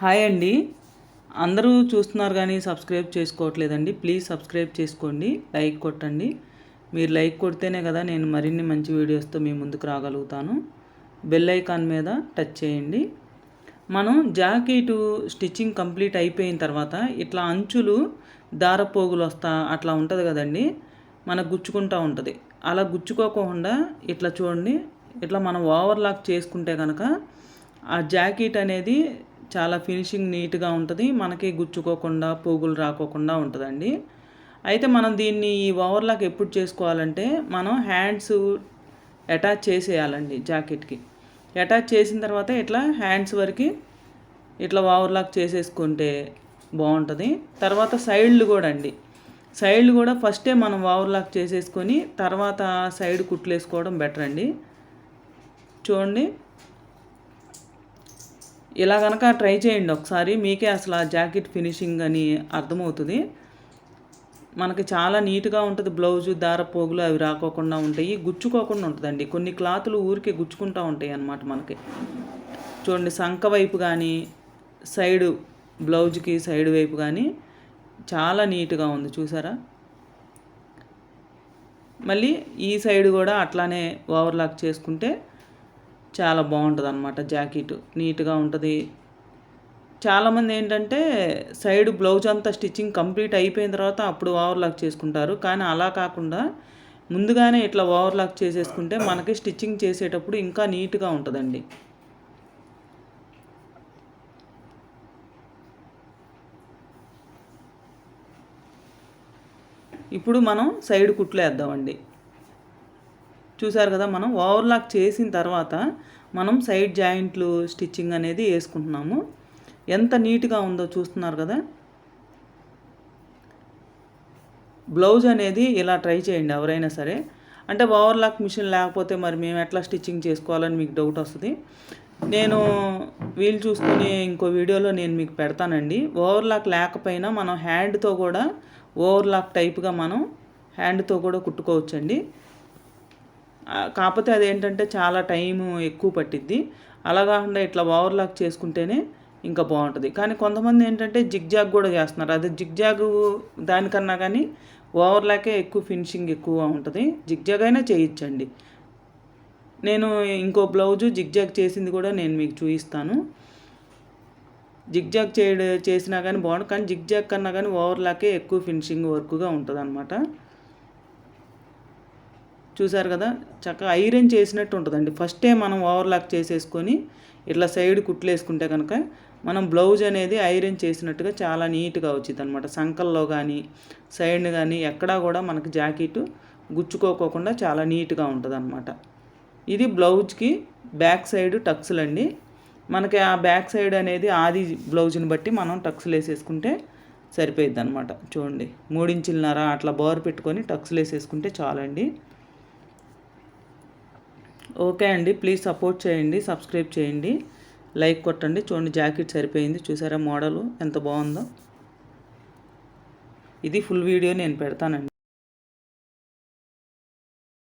Hi అండి. అందరూ చూస్తున్నారు కానీ సబ్స్క్రైబ్ చేసుకోవట్లేదండి. ప్లీజ్ సబ్స్క్రైబ్ చేసుకోండి. లైక్ కొట్టండి. మీరు లైక్ కొడితేనే కదా నేను మరిన్ని మంచి వీడియోస్తో మీ ముందుకు రాగలుగుతాను. బెల్ ఐకాన్ మీద టచ్ చేయండి. మనం జాకెట్ స్టిచ్చింగ్ కంప్లీట్ అయిపోయిన తర్వాత ఇట్లా అంచులు దారపోగులు వస్తా అట్లా ఉంటుంది కదండి. మనకు గుచ్చుకుంటూ ఉంటుంది. అలా గుచ్చుకోకుండా ఇట్లా చూడండి. ఇట్లా మనం ఓవర్లాక్ చేసుకుంటే కనుక ఆ జాకెట్ అనేది చాలా ఫినిషింగ్ నీట్గా ఉంటుంది. మనకి గుచ్చుకోకుండా పోగులు రాకోకుండా ఉంటుందండి. అయితే మనం దీన్ని ఈ ఓవర్లాక్ ఎప్పుడు చేసుకోవాలంటే మనం హ్యాండ్స్ అటాచ్ చేసేయాలండి జాకెట్కి. అటాచ్ చేసిన తర్వాత ఇట్లా హ్యాండ్స్ వరకు ఇట్లా ఓవర్లాక్ చేసేసుకుంటే బాగుంటుంది. తర్వాత సైడ్లు కూడా అండి. సైడ్లు కూడా ఫస్టే మనం ఓవర్లాక్ చేసేసుకొని తర్వాత సైడ్ కుట్లు వేసుకోవడం బెటర్ అండి చూడండి. ఇలా కనుక ట్రై చేయండి ఒకసారి. మీకే అసలు ఆ జాకెట్ ఫినిషింగ్ అని అర్థమవుతుంది. మనకి చాలా నీట్గా ఉంటుంది. బ్లౌజు దార పోగులు అవి రాకోకుండా ఉంటాయి. గుచ్చుకోకుండా ఉంటుందండి. కొన్ని క్లాతులు ఊరికే గుచ్చుకుంటూ ఉంటాయి అన్నమాట మనకి. చూడండి సంక వైపు కానీ సైడు బ్లౌజ్కి సైడ్ వైపు కానీ చాలా నీట్గా ఉంది. చూసారా? మళ్ళీ ఈ సైడ్ కూడా అట్లానే ఓవర్లాక్ చేసుకుంటే చాలా బాగుంటుంది అనమాట జాకెట్. నీట్గా ఉంటుంది. చాలామంది ఏంటంటే సైడ్ బ్లౌజ్ అంతా స్టిచ్చింగ్ కంప్లీట్ అయిపోయిన తర్వాత అప్పుడు ఓవర్లాక్ చేసుకుంటారు. కానీ అలా కాకుండా ముందుగానే ఇట్లా ఓవర్లాక్ చేసేసుకుంటే మనకి స్టిచ్చింగ్ చేసేటప్పుడు ఇంకా నీట్గా ఉంటుందండి. ఇప్పుడు మనం సైడ్ కుట్లు వేద్దామండి. చూసారు కదా మనం ఓవర్లాక్ చేసిన తర్వాత మనం సైడ్ జాయింట్లు స్టిచ్చింగ్ అనేది వేసుకుంటున్నాము. ఎంత నీట్గా ఉందో చూస్తున్నారు కదా. బ్లౌజ్ అనేది ఇలా ట్రై చేయండి ఎవరైనా సరే. అంటే ఓవర్లాక్ మిషన్ లేకపోతే మరి మేము ఎట్లా స్టిచ్చింగ్ చేసుకోవాలని మీకు డౌట్ వస్తుంది. నేను వీలు చూసుకుని ఇంకో వీడియోలో నేను మీకు పెడతానండి. ఓవర్లాక్ లేకపోయినా మనం హ్యాండ్తో కూడా ఓవర్లాక్ టైప్గా మనం హ్యాండ్తో కూడా కుట్టుకోవచ్చండి. కాకపోతే అదేంటంటే చాలా టైం ఎక్కువ పట్టిద్ది. అలా కాకుండా ఇట్లా ఓవర్లాక్ చేసుకుంటేనే ఇంకా బాగుంటుంది. కానీ కొంతమంది ఏంటంటే జిగ్జాగ్ కూడా చేస్తున్నారు. అది జిగ్జాగ్ దానికన్నా కానీ ఓవర్లాకే ఎక్కువ ఫినిషింగ్ ఎక్కువ ఉంటుంది. జిగ్జాగ్ అయినా చేయించండి నేను ఇంకో బ్లౌజు జిగ్జాగ్ చేసింది కూడా నేను మీకు చూపిస్తాను జిగ్జాగ్ చేయడ చేసినా కానీ బాగుంటుంది కానీ జిగ్జాగ్ కన్నా కానీ ఓవర్లాకే ఎక్కువ ఫినిషింగ్ వర్క్గా ఉంటుంది అనమాట చూసారు కదా చక్కగా ఐరన్ చేసినట్టు ఉంటుందండి. ఫస్టే మనం ఓవర్లాక్ చేసేసుకొని ఇట్లా సైడ్ కుట్లు వేసుకుంటే కనుక మనం బ్లౌజ్ అనేది ఐరన్ చేసినట్టుగా చాలా నీట్గా వచ్చింది అనమాట సంకల్లో కానీ సైడ్ కానీ ఎక్కడా కూడా మనకి జాకెట్ గుచ్చుకోకోకుండా చాలా నీట్గా ఉంటుంది అనమాట ఇది బ్లౌజ్కి బ్యాక్ సైడ్ టక్స్లు అండి. మనకి ఆ బ్యాక్ సైడ్ అనేది ఆది బ్లౌజ్ని బట్టి మనం టక్స్లు వేసేసుకుంటే సరిపోయిద్ది అనమాట చూడండి మూడించులన్నర అట్లా బోర్ పెట్టుకొని టక్స్లు వేసేసుకుంటే చాలండి. ఓకే అండి. ప్లీజ్ సపోర్ట్ చేయండి సబ్స్క్రైబ్ చేయండి. లైక్ కొట్టండి. చూడండి జాకెట్ సరిపోయింది. చూసారా మోడలు ఎంత బాగుందో. ఇది ఫుల్ వీడియో నేను పెడతానండి.